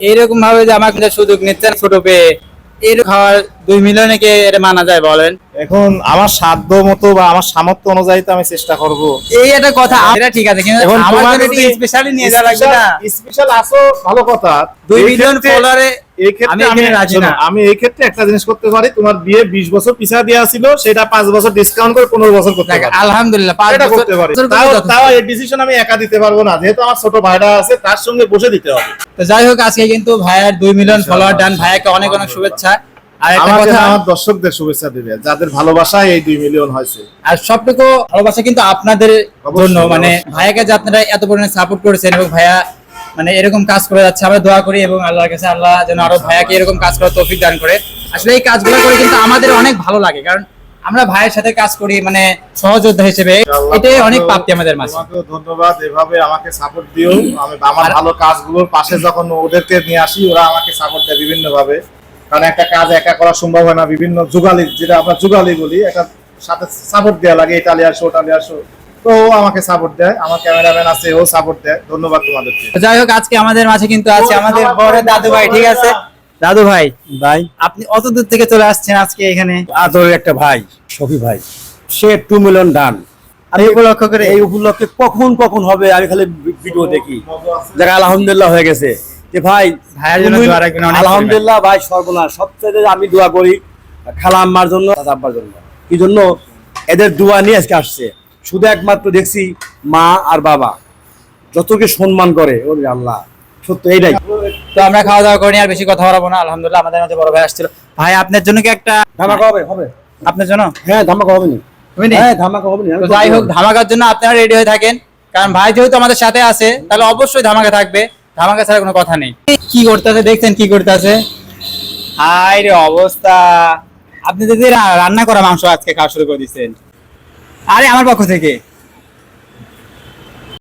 এইরকম ভাবে যে আমাকে সুযোগ নিচ্ছেন ছোট পেয়ে, এর খাওয়ার দুই মিলিয়নে কে এটা মানা যায় বলেন? এখন আমার সাধ্য মতো বা আমার সামর্থ্য অনুযায়ী তো আমি চেষ্টা করব। এই একটা কথা এটা ঠিক আছে কিন্তু এখন আমার তোমার স্পেশালি নিয়ে যাওয়া লাগবে না। স্পেশাল আসো ভালো কথা। দুই মিলিয়ন ফলোয়ারে এই ক্ষেত্রে আমি এখানে রাজি না। আমি এই ক্ষেত্রে একটা জিনিস করতে পারি। তোমার বিয়ে বিশ বছর পিছা দেওয়া ছিল সেটা পাঁচ বছর ডিসকাউন্ট করে পনেরো বছর করতে পারি। আলহামদুলিল্লাহ পাঁচ এটা বছর করতে পারি তাও তাও এই ডিসিশন আমি একা দিতে পারব না। যেহেতু আমার ছোট ভাইরা আছে তার সঙ্গে বসে দিতে হবে। তো যাই হোক আজকে কিন্তু ভাইয়ার দুই মিলিয়ন ফলোয়ার ডান ভাইয়াকে অনেক অনেক শুভেচ্ছা। আর একটা কথা আমার দর্শকদের শুভেচ্ছা দিবে যাদের ভালোবাসায় এই দুই মিলিয়ন হয়েছে। আর সবটুকু ভালোবাসা কিন্তু আপনাদের জন্য। মানে ভাইয়াকে যে আপনারা এত পরিমাণে সাপোর্ট করেছেন এবং ভাইয়া মানে এরকম কাজ করে যাচ্ছে আমরা দোয়া করি এবং আল্লাহর কাছে আল্লাহ যেন আরও ভাইয়াকে এরকম কাজ করার তৌফিক দান করে। আসলে এই কাজগুলো করে কিন্তু আমাদের অনেক ভালো লাগে কারণ আমরা ভাইয়ের সাথে কাজ করি মানে সহযোদ্ধা হিসেবে। এটাই অনেক প্রাপ্তি আমাদের মাঝে। ধন্যবাদ এভাবে আমাকে সাপোর্ট দিও। আমি আমার ভালো কাজগুলোর পাশে যখন ওদেরকে নিয়ে আসি ওরা আমাকে সাপোর্ট দেয় বিভিন্ন ভাবে কারণ একটা কাজ একা করা সম্ভব হয় না। বিভিন্ন যুগালি যেটা আমরা যুগালি বলি একটা সাথে সাপোর্ট দেওয়া লাগে ইটালি আসো ওটালি আসো তো ও আমাকে সাপোর্ট দেয় আমার ক্যামেরাম্যান আছে ও সাপোর্ট দেয়। ধন্যবাদ তোমাদেরকে। যাই হোক আজকে আমাদের মাঝে কিন্তু আছে আমাদের বড় দাদু ভাই ঠিক আছে? দাদু ভাই ভাই। আপনি অত দূর থেকে চলে আসছেন আজকে এখানে? আদরের একটা ভাই শফি ভাই সে টু মিলিয়ন ডান আমি উপলক্ষ করে এই উপলক্ষে কখন কখন হবে আমি খালি ভিডিও দেখি। যারা আলহামদুলিল্লাহ হয়ে গেছে। যে ভাই আলহামদুলিল্লাহ ভাই সর্বনাশ। সবচেয়ে আমি দোয়া করি খালা আম্মার জন্য আব্বার জন্য। কি জন্য? এদের দোয়া নিয়ে আজকে আসছে। শুধু একমাত্র দেখছি মা আর বাবা। যতকে সম্মান করে ওরে আল্লাহ। সত্য এইটাই। তো আমরা খাওয়া দাওয়া করি আর বেশি কথা বলব না। আলহামদুলিল্লাহ আমাদের মাঝে বড় ভাই আসছিল। ভাই আপনার জন্য কি একটা ধামাকা হবে হবে। আপনার জন্য? হ্যাঁ ধামাকা হবে নি। হ্যাঁ ধামাকা হবে নি। যাই হোক। ধামাকার জন্য আপনারা রেডি হয়ে থাকেন। কারণ ভাই যেহেতু আমাদের সাথে আছে তাহলে অবশ্যই ধামাকা থাকবে। ধামাকা ছাড়া কোনো কথা নেই। কি করতেছে দেখছেন কি করতেছে? হাই রে অবস্থা। আপনি যদি রান্না করা মাংস আজকে খাওয়া শুরু করে দিচ্ছেন আরে আমার পক্ষ থেকে।